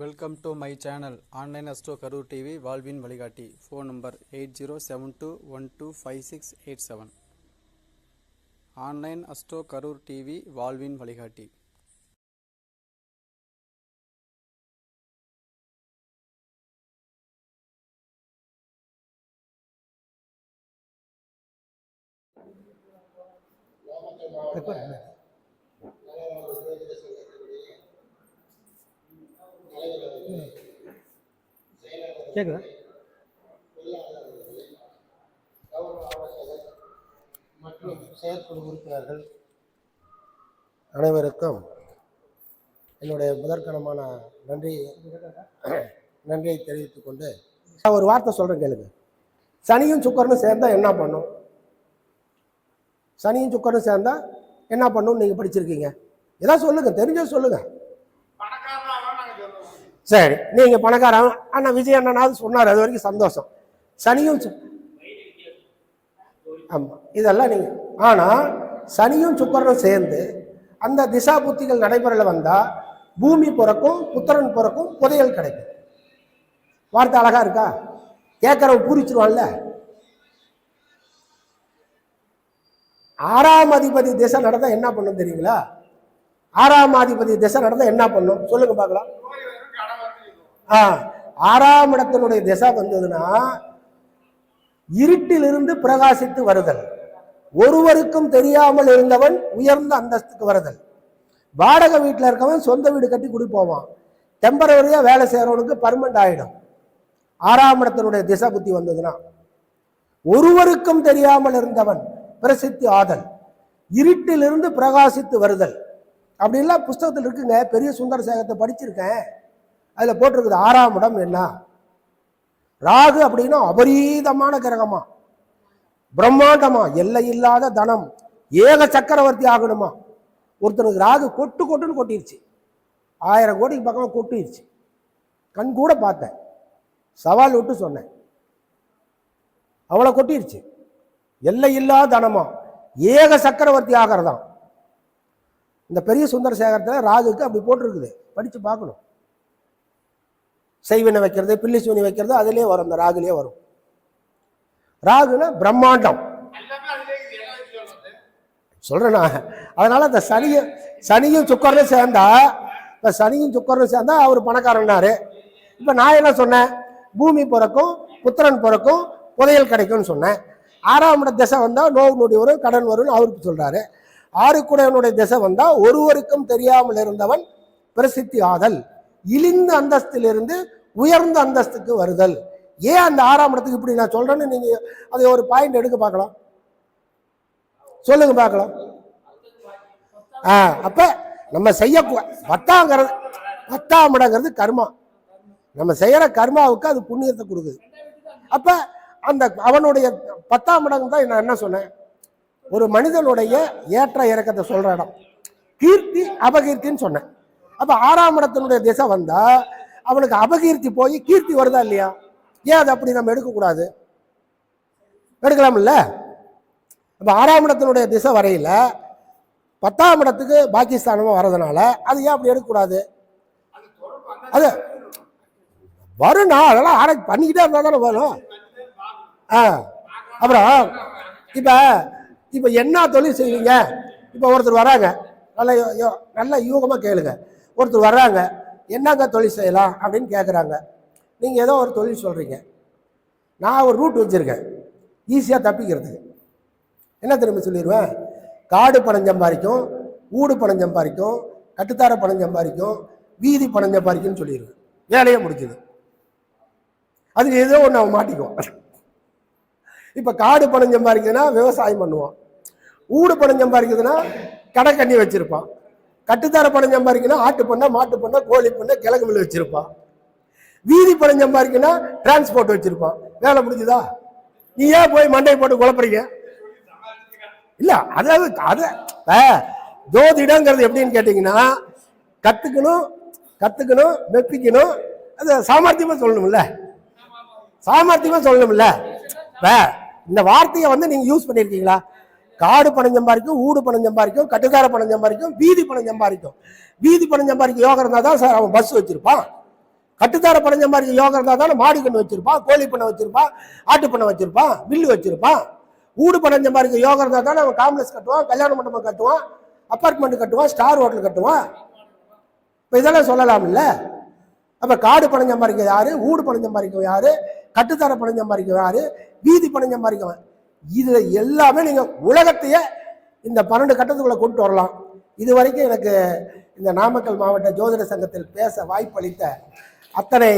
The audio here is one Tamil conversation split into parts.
Welcome to my channel online astro Karur TV வாழ்வின் வழிகாட்டி. Phone number eight zero seven two one two five six eight seven. Online astro Karur TV வாழ்வின் வழிகாட்டி. கேட்குதா மற்றும் செயற்குழு உறுப்பினர்கள் அனைவருக்கும் என்னுடைய முதற்கனமான நன்றி நன்றியை தெரிவித்துக் கொண்டு நான் ஒரு வார்த்தை சொல்கிறேன் கேளுங்க. சனியும் சுக்கரனும் சேர்ந்தா என்ன பண்ணும்? சனியும் சுக்கரனும் சேர்ந்தா என்ன பண்ணும் நீங்கள் படிச்சிருக்கீங்க. ஏதாவது சொல்லுங்க தெரிஞ்ச சொல்லுங்க. சரி நீங்கள் பணக்காரன். அண்ணா விஜய் அண்ணனாவது சொன்னார் அது வரைக்கும் சந்தோஷம். சனியும் ஆமாம் இதெல்லாம் நீங்கள் ஆனால் சனியும் சுக்கரனும் சேர்ந்து அந்த திசா புத்திகள் நடைமுறையில் வந்தால் பூமி பிறக்கும் புத்திரன் பிறக்கும் புதையல் கிடைக்கும். வார்த்தை அழகா இருக்கா? கேட்குறவன் பூரிச்சிருவான்ல. ஆறாம் அதிபதி திசை நடந்தால் என்ன பண்ணும் தெரியுங்களா? ஆறாம் அதிபதி திசை நடந்தால் என்ன பண்ணும்? சொல்லுங்க பார்க்கலாம். ஆறாம் இடத்தினுடைய திசை வந்ததுன்னா இருட்டிலிருந்து பிரகாசித்து வருதல். ஒருவருக்கும் தெரியாமல் இருந்தவன் உயர்ந்த அந்தஸ்துக்கு வருதல். வாடகை வீட்டில் இருக்கவன் சொந்த வீடு கட்டி குடிப்போவான் டெம்பரவரியாக வேலை செய்கிறவனுக்கு பர்மனண்ட் ஆகிடும் ஆறாம் இடத்தினுடைய திசை புத்தி வந்ததுன்னா ஒருவருக்கும் தெரியாமல் இருந்தவன் பிரசித்தி ஆதல். இருட்டிலிருந்து பிரகாசித்து வருதல். அப்படின்லாம் புஸ்தகத்தில் இருக்குங்க. பெரிய சுந்தர சேகத்தை படிச்சிருக்கேன். அதில் போட்டிருக்குது ஆறாம் இடம் என்ன? ராகு அப்படின்னா அபரீதமான கிரகமா? பிரம்மாண்டமா? எல்லை இல்லாத தனம். ஏக சக்கரவர்த்தி ஆகணுமா? ஒருத்தனுக்கு ராகு கொட்டு கொட்டுன்னு கொட்டிருச்சு. ஆயிரம் கோடிக்கு பக்கமாக கொட்டிருச்சு. கண் கூட பார்த்தேன். சவால் விட்டு சொன்னேன். அவ்வளோ கொட்டிருச்சு. எல்லை இல்லாத தனமா? ஏக சக்கரவர்த்தி ஆகிறதாம். இந்த பெரிய சுந்தர சேகரத்தில் ராகுக்கு அப்படி போட்டிருக்குது. படித்து பார்க்கணும். செய்வினை வைக்கிறது பில்லி சூனி வைக்கிறது அதுலேயே வரும் இந்த ராகுலயே வரும். ராகுனா பிரம்மாண்டம். சொல்றேனா? அதனால இந்த சனியும் சனியும் சுக்கரனும் சேர்ந்தா இப்போ சனியும் சுக்கரனும் சேர்ந்தா அவர் பணக்காரன்னாரு. இப்ப நான் என்ன சொன்னேன்? பூமி பிறக்கும் புத்திரன் பிறக்கும் புதையல் கிடைக்கும்னு சொன்னேன். ஆறாம் இட திசை வந்தால் நோவு நொடி வரும் கடன் வரும்னு அவருக்கு சொல்றாரு. ஆறு குடையனுடைய திசை வந்தால் ஒருவருக்கும் தெரியாமல் இருந்தவன் பிரசித்தி ஆதல். இழிந்த அந்தஸ்திலிருந்து உயர்ந்த அந்தஸ்துக்கு வருதல். ஏன் அந்த ஆறாம் இடத்துக்கு இப்படி நான் சொல்றேன்னு நீங்க அதை ஒரு பாயிண்ட் எடுக்க பார்க்கலாம். சொல்லுங்க பார்க்கலாம். ஆ அப்ப நம்ம செய்ய பத்தாங்கிறது பத்தாம் இடங்கிறது கர்மா. நம்ம செய்யற கர்மாவுக்கு அது புண்ணியத்தை கொடுக்குது. அப்ப அந்த அவனுடைய பத்தாம் இடம் தான் நான் என்ன சொன்னேன்? ஒரு மனிதனுடைய ஏற்ற இறக்கத்தை சொல்ற இடம். கீர்த்தி அபகீர்த்தின்னு சொன்னேன். அப்போ ஆறாம் இடத்தினுடைய திசை வந்தால் அவனுக்கு அபகீர்த்தி போய் கீர்த்தி வருதா இல்லையா? ஏன் அது அப்படி நம்ம எடுக்கக்கூடாது? எடுக்கலாம்ல இப்போ ஆறாம் இடத்தினுடைய திசை வரையில பத்தாம் இடத்துக்கு பாகிஸ்தானமாக வர்றதுனால அது ஏன் அப்படி எடுக்கக்கூடாது? அது வரும்னா அதெல்லாம் ஆராய்ச்சி பண்ணிக்கிட்டே இருந்தால் தானே வரும். ஆ அப்புறம் இப்போ இப்போ என்ன தொழில் செய்வீங்க? இப்போ ஒருத்தர் வராங்க. நல்ல நல்ல யூகமாக கேளுங்க. ஒருத்தர் வர்றாங்க என்னங்க தொழில் செய்யலாம்? அப்படின்னு கேட்குறாங்க நீங்கள் ஏதோ ஒரு தொழில் சொல்கிறீங்க நான் ஒரு ரூட் வச்சுருக்கேன். ஈஸியாக தப்பிக்கிறதுக்கு என்ன திரும்ப சொல்லிடுவேன் காடு பணம் சம்பாதிக்கும் ஊடு பணம் சம்பாதிக்கும் கட்டுத்தார பணம் சம்பாதிக்கும் வீதி பணம் சம்பாதிக்கும்னு சொல்லிடுவேன் வேலையை முடிஞ்சுது. அதுக்கு ஏதோ ஒன்று அவன் மாட்டிக்குவான் இப்போ காடு பணம் சம்பாதிக்குதுன்னா விவசாயம் பண்ணுவான் ஊடு பணம் சம்பாதிக்குதுன்னா கடை கண்ணி வச்சுருப்பான். கட்டுத்தார பணம் சம்பாதிக்கணும் ஆட்டு பண்ண மாட்டு பண்ண கோழி பண்ண கிழங்கு மில் வச்சிருப்பான் வீதி பணம் சம்பாதிக்கணும் டிரான்ஸ்போர்ட் வச்சிருப்பான் வேலை முடிஞ்சுதா? நீ ஏன் போய் மண்டை போட்டு குழப்பறீங்க? இல்ல அதாவது அது ஜோதிடங்கிறது எப்படின்னு கேட்டீங்கன்னா கத்துக்கணும் கத்துக்கணும் வெப்பிக்கணும் அது சாமர்த்தியமா சொல்லணும்ல. சாமர்த்தியமா சொல்லணும்ல. இந்த வார்த்தையை வந்து நீங்க யூஸ் பண்ணிருக்கீங்களா? காடு பணம் சம்பாதிக்கும் ஊடு பணம் சம்பாதிக்கும் கட்டுக்கார பணம் சம்பாதிக்கும் வீதி பணம் சம்பாதிக்கும். வீதி பணம் சம்பாதிக்க யோகம் இருந்தால் தான் சார் அவன் பஸ் வச்சிருப்பான். கட்டுத்தார பணம் மாதிரி யோகம் இருந்தால் தானே மாடு கண்ணு வச்சிருப்பான் கோழி பண்ணை வச்சிருப்பான் ஆட்டு பண்ணை வச்சிருப்பான் வில்லு வச்சிருப்பான். ஊடு பணம் சம்பாதிக்க யோகம் இருந்தால் தானே அவன் காம்ப்ளெக்ஸ் கட்டுவான் கல்யாண மண்டபம் கட்டுவான் அப்பார்ட்மெண்ட் கட்டுவான் ஸ்டார் ஹோட்டல் கட்டுவான். இப்போ இதெல்லாம் சொல்லலாம்ல அப்போ காடு பணம் சம்பாதிக்க யாரு? ஊடு பணம் மாதிரிக்கு யாரு? கட்டுத்தார பணம் மாதிரிக்கு யாரு? வீதி பணம் சம்பாதிக்கவன் இதில் எல்லாமே நீங்கள் உலகத்தையே இந்த பன்னெண்டு கட்டத்துக்குள்ளே கொண்டு வரலாம். இது வரைக்கும் எனக்கு இந்த நாமக்கல் மாவட்ட ஜோதிட சங்கத்தில் பேச வாய்ப்பளித்த அத்தனை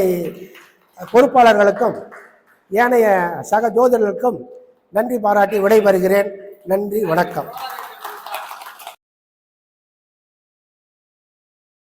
பொறுப்பாளர்களுக்கும் ஏனைய சக ஜோதிடர்களுக்கும் நன்றி பாராட்டி விடைபெறுகிறேன். நன்றி வணக்கம்.